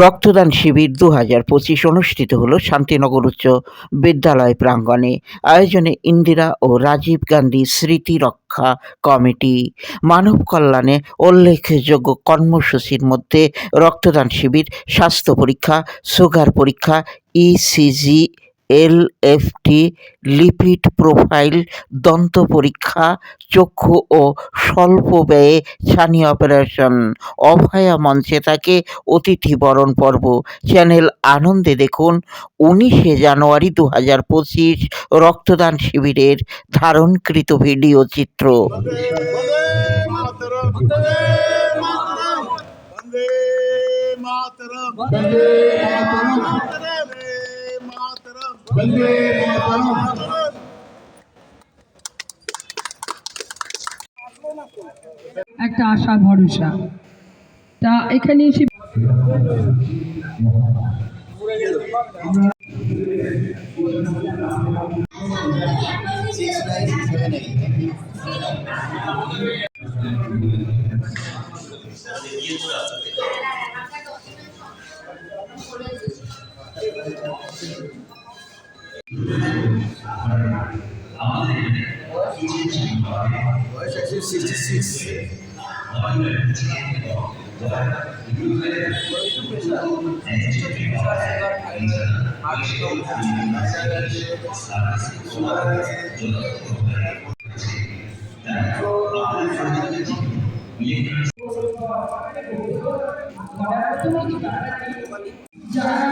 রক্তদান শিবির দু হাজার পঁচিশ অনুষ্ঠিত হলো শান্তিনগর উচ্চ বিদ্যালয় প্রাঙ্গণে। আয়োজনে ইন্দিরা ও রাজীব গান্ধী স্মৃতি রক্ষা কমিটি। মানব কল্যাণে উল্লেখযোগ্য কর্মসূচির মধ্যে রক্তদান শিবির, স্বাস্থ্য পরীক্ষা, সুগার পরীক্ষা ইসিজি এলএফটি লিপিড প্রোফাইল দন্ত পরীক্ষা, চক্ষু ও স্বল্প ব্যয়ে ছানি অপারেশন। অভয়া মঞ্চে তাকে অতিথি বরণ পর্ব। চ্যানেল আনন্দে দেখুন উনিশে জানুয়ারি দু হাজার পঁচিশ রক্তদান শিবিরের ধারণকৃত ভিডিও চিত্র। মাতরম। একটা আশা ভরসা তা এখানে এসে Thank you. আমাদের বয়স একশো সিক্সটি সিক্স যারা